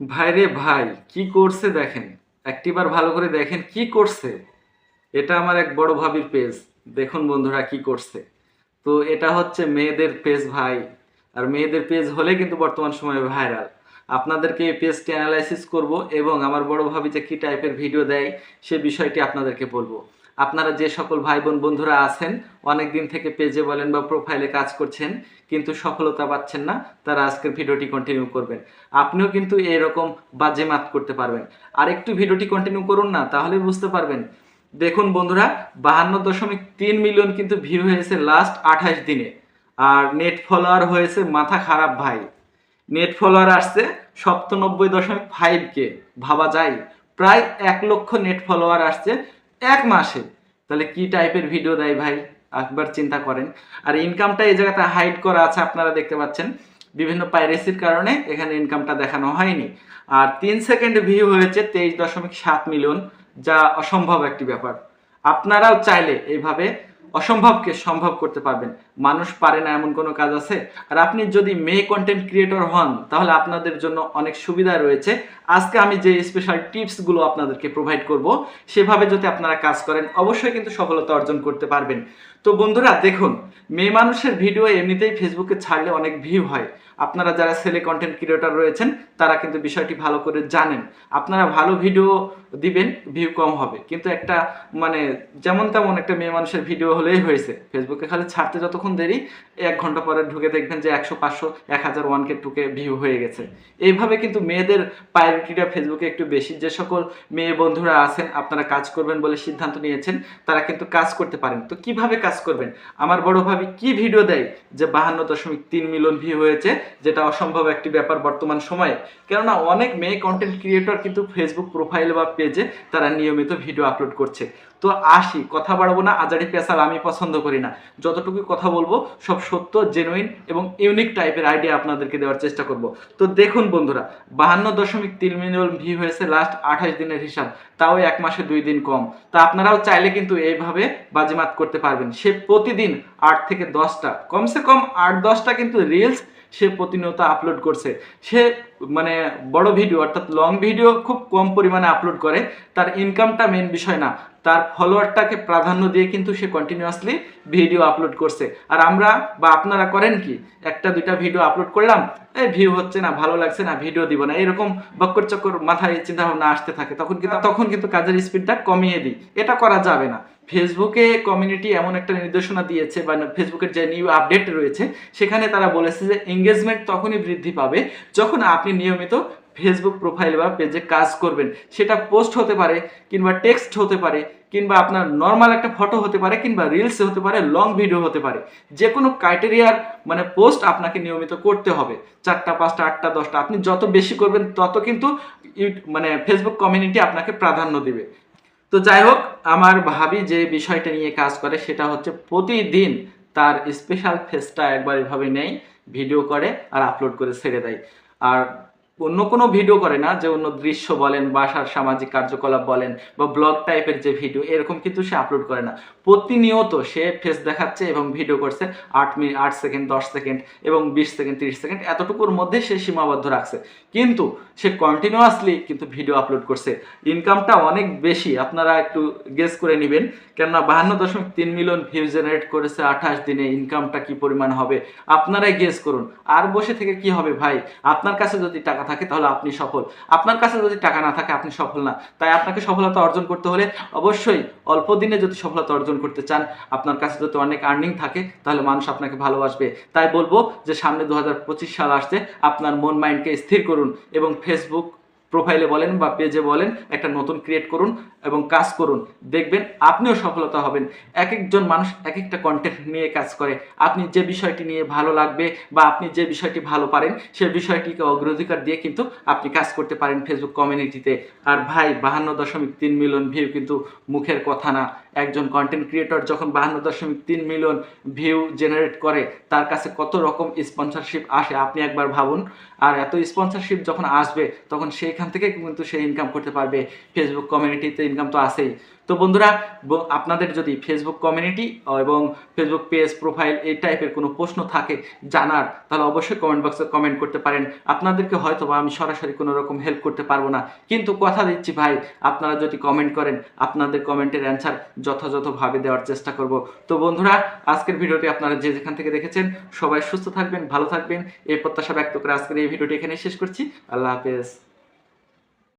ভাইরে ভাই, কি করছে দেখেন? একটিবার ভালো করে দেখেন কি করছে। এটা আমার এক বড় ভাবির পেজ দেখুন বন্ধুরা কি করছে। তো এটা হচ্ছে মেয়েদের পেজ ভাই। আর মেয়েদের পেজ হলে কিন্তু বর্তমান সময়ে ভাইরাল আপনাদেরকে এই পেজটি অ্যানালাইসিস করব এবং আমার বড় ভাবি যে কি টাইপের ভিডিও দেয় সে বিষয়টি আপনাদেরকে বলব। আপনারা যে সকল ভাই বোন বন্ধুরা আছেন অনেক দিন থেকে পেজে বলেন বা প্রোফাইলে কাজ করছেন, কিন্তু সফলতা পাচ্ছেন না, তারা আজকের ভিডিওটি কন্টিনিউ করবেন। আপনিও কিন্তু এরকম বাজে মাত করতে পারবেন। আর একটু ভিডিওটি কন্টিনিউ করুন না, তাহলে বুঝতে পারবেন। দেখুন বন্ধুরা, বাহান্ন দশমিক তিন মিলিয়ন কিন্তু ভিউ হয়েছে লাস্ট আঠাশ দিনে। আর নেট ফলোয়ার হয়েছে মাথা খারাপ ভাই। নেট ফলোয়ার আসছে সপ্তানব্বই দশমিক ফাইভ কে, ভাবা যায়। প্রায় এক লক্ষ নেট ফলোয়ার আসছে এক মাসে। তাহলে কি টাইপের ভিডিও দেয় ভাই? একবার চিন্তা করেন। আর ইনকামটা এই জায়গাতে হাইড করা আছে, আপনারা দেখতে পাচ্ছেন। বিভিন্ন পাইরেসির কারণে এখানে ইনকামটা দেখানো হয়নি। আর তিন সেকেন্ড ভিউ হয়েছে তেইশ দশমিক সাত মিলিয়ন যা অসম্ভব একটি ব্যাপার। আপনারাও চাইলে এইভাবে অসম্ভবকে সম্ভব করতে পারবেন। মানুষ পারে না এমন কোনো কাজ আছে? আর আপনি যদি মেয়ে কন্টেন্ট ক্রিয়েটর হন, তাহলে আপনাদের জন্য অনেক সুবিধা রয়েছে। আজকে আমি যে স্পেশাল টিপসগুলো আপনাদেরকে প্রোভাইড করব, সেভাবে যদি আপনারা কাজ করেন, অবশ্যই কিন্তু সফলতা অর্জন করতে পারবেন। তো বন্ধুরা, দেখুন, মেয়ে মানুষের ভিডিও এমনিতেই ফেসবুকে ছাড়লে অনেক ভিউ হয়। আপনারা যারা ছেলে কন্টেন্ট ক্রিয়েটর রয়েছেন, তারা কিন্তু বিষয়টি ভালো করে জানেন। আপনারা ভালো ভিডিও দিবেন ভিউ কম হবে। কিন্তু একটা মানে যেমন তেমন একটা মেয়ে মানুষের ভিডিও হলেই হয়েছে। ফেসবুকে খালি ছাড়তে যতক্ষণ দেরি, এক ঘণ্টা পরে ঢুকে দেখবেন যে একশো, পাঁচশো, এক হাজার ওয়ানকে টুকে ভিউ হয়ে গেছে। এইভাবে কিন্তু মেয়েদের প্রায়োরিটিটা ফেসবুকে একটু বেশি। যে সকল মেয়ে বন্ধুরা আছেন, আপনারা কাজ করবেন বলে সিদ্ধান্ত নিয়েছেন, তারা কিন্তু কাজ করতে পারেন। তো কীভাবে কাজ করবেন? আমার বড় ভাবি কি ভিডিও দেয়? যে বাহান্ন দশমিক তিন মিলিয়ন ভিউ হয়েছে। যেটা অসম্ভব একটি ব্যাপার বর্তমান সময়ে। কেননা অনেক মেয়ে কন্টেন্ট ক্রিয়েটর কিন্তু ফেসবুক প্রোফাইল বা পেজে তারা নিয়মিত ভিডিও আপলোড করছে। তো আসি, কথা বাড়াবো না, আজারি পেশাল আমি পছন্দ করি না। যতটুকু কথা বলব, সব সত্য জেনুইন এবং ইউনিক টাইপের আইডিয়া আপনাদেরকে দেওয়ার চেষ্টা করব। তো দেখুন বন্ধুরা, বাহান্ন দশমিক তিন মিলিয়ন ভিউ হয়েছে লাস্ট আঠাশ দিনের হিসাব, তাও এক মাসে দুই দিন কম। তা আপনারাও চাইলে কিন্তু এইভাবে বাজিমাত করতে পারবেন। সে প্রতিদিন আট থেকে দশটা, কমসে কম আট দশটা কিন্তু রিলস সে প্রতিনিয়ত আপলোড করছে। সে মানে বড় ভিডিও অর্থাৎ লং ভিডিও খুব কম পরিমাণে আপলোড করে। তার ইনকামটা মেন বিষয় না। তার ফলোয়ারটাকে প্রাধান্য দিয়ে কিন্তু সে কন্টিনিউয়াসলি ভিডিও আপলোড করছে। আর আমরা বা আপনারা করেন কি? একটা, দুইটা ভিডিও আপলোড করলাম, এই ভিউ হচ্ছে না, ভালো লাগছে না ভিডিও দিব না। এরকম বক্কর চক্কর মাথায় চিন্তা ভাবনা আসতে থাকে। তখন কিন্তু তখন কিন্তু কাজের স্পিডটা কমিয়ে দিই। এটা করা যাবে না। ফেসবুকে কমিউনিটি এমন একটা নির্দেশনা দিয়েছে বা ফেসবুকের যে নিউ আপডেট রয়েছে, সেখানে তারা বলেছে যে এঙ্গেজমেন্ট তখনই বৃদ্ধি পাবে যখন আপনি নিয়মিত ফেসবুক প্রোফাইল বা পেজে কাজ করবেন। সেটা পোস্ট হতে পারে কিংবা টেক্সট হতে পারে কিংবা আপনার নর্মাল একটা ফটো হতে পারে কিংবা রিলস হতে পারে লং ভিডিও হতে পারে। যে কোনো ক্রাইটেরিয়ার মানে পোস্ট আপনাকে নিয়মিত করতে হবে। চারটা, পাঁচটা, আটটা, দশটা, আপনি যত বেশি করবেন তত কিন্তু মানে ফেসবুক কমিউনিটি আপনাকে প্রাধান্য দেবে। তো যাই হোক, আমার ভাবি যে বিষয়টা নিয়ে কাজ করে সেটা হচ্ছে প্রতিদিন তার স্পেশাল ফেসটা একবার এভাবে নেই ভিডিও করে আর আপলোড করে ছেড়ে দেয়। আর অন্য কোনো ভিডিও করে না, যে অন্য দৃশ্য বলেন, বাসার সামাজিক কার্যকলাপ বলেন, বা ব্লগ টাইপের যে ভিডিও এরকম কিন্তু সে আপলোড করে না। প্রতিনিয়ত সে ফেস দেখাচ্ছে এবং ভিডিও করছে আট মিনিট আট সেকেন্ড দশ সেকেন্ড এবং বিশ সেকেন্ড তিরিশ সেকেন্ড এতটুকুর মধ্যে সে সীমাবদ্ধ রাখছে। কিন্তু সে কন্টিনিউয়াসলি কিন্তু ভিডিও আপলোড করছে। ইনকামটা অনেক বেশি, আপনারা একটু গেস করে নেবেন। কেননা বাহান্ন দশমিক তিন মিলিয়ন ভিউ জেনারেট করেছে আঠাশ দিনে ইনকামটা কি পরিমাণ হবে? আপনারাই গেস করুন। আর বসে থেকে কি হবে ভাই? আপনার কাছে যদি টাকা থাকে, তাহলে আপনি সফল। আপনার কাছে যদি টাকা না থাকে, আপনি সফল না। তাই আপনাকে সফলতা অর্জন করতে হলে অবশ্যই অল্প দিনে যদি সফলতা অর্জন করতে চান, আপনার কাছে যদি অনেক আর্নিং থাকে, তাহলে মানুষ আপনাকে ভালোবাসবে। তাই বলব যে সামনে দু হাজার পঁচিশ সাল আসছে, আপনার মন মাইন্ডকে স্থির করুন এবং ফেসবুক প্রোফাইলে বলেন বা পেজে বলেন, একটা নতুন ক্রিয়েট করুন এবং কাজ করুন। দেখবেন আপনিও সফলতা হবেন। এক একজন মানুষ এক একটা কন্টেন্ট নিয়ে কাজ করে। আপনি যে বিষয়টি নিয়ে ভালো লাগবে বা আপনি যে বিষয়টি ভালো পারেন, সে বিষয়টিকে অগ্রাধিকার দিয়ে কিন্তু আপনি কাজ করতে পারেন ফেসবুক কমিউনিটিতে আর ভাই, বাহান্ন দশমিক তিন মিলিয়ন ভিউ কিন্তু মুখের কথা না। একজন কন্টেন্ট ক্রিয়েটর যখন বাহান্ন দশমিক তিন মিলিয়ন ভিউ জেনারেট করে, তার কাছে কত রকম স্পন্সরশিপ আসে আপনি একবার ভাবুন। আর এত স্পন্সরশিপ যখন আসবে, তখন সেইখান থেকে কিন্তু সে ইনকাম করতে পারবে। ফেসবুক কমিউনিটিতে ইনকাম তো আসেই তো বন্ধুরা আপনাদের যদি ফেসবুক কমিউনিটি এবং ফেসবুক পেজ প্রোফাইল এই টাইপের কোনো প্রশ্ন থাকে জানার, তাহলে অবশ্যই কমেন্ট বক্সে কমেন্ট করতে পারেন। আপনাদেরকে হয়তো বা আমি সরাসরি কোনো রকম হেল্প করতে পারব না। কিন্তু কথা দিচ্ছি ভাই, আপনারা যদি কমেন্ট করেন, আপনাদের কমেন্টের অ্যান্সার যথাযথভাবে দেওয়ার চেষ্টা করব। তো বন্ধুরা, আজকের ভিডিওটি আপনারা যে যেখান থেকে দেখেছেন, সবাই সুস্থ থাকবেন, ভালো থাকবেন। এই প্রত্যাশা ব্যক্ত করে আজকের এই ভিডিওটি এখানে শেষ করছি। আল্লাহ হাফেজ।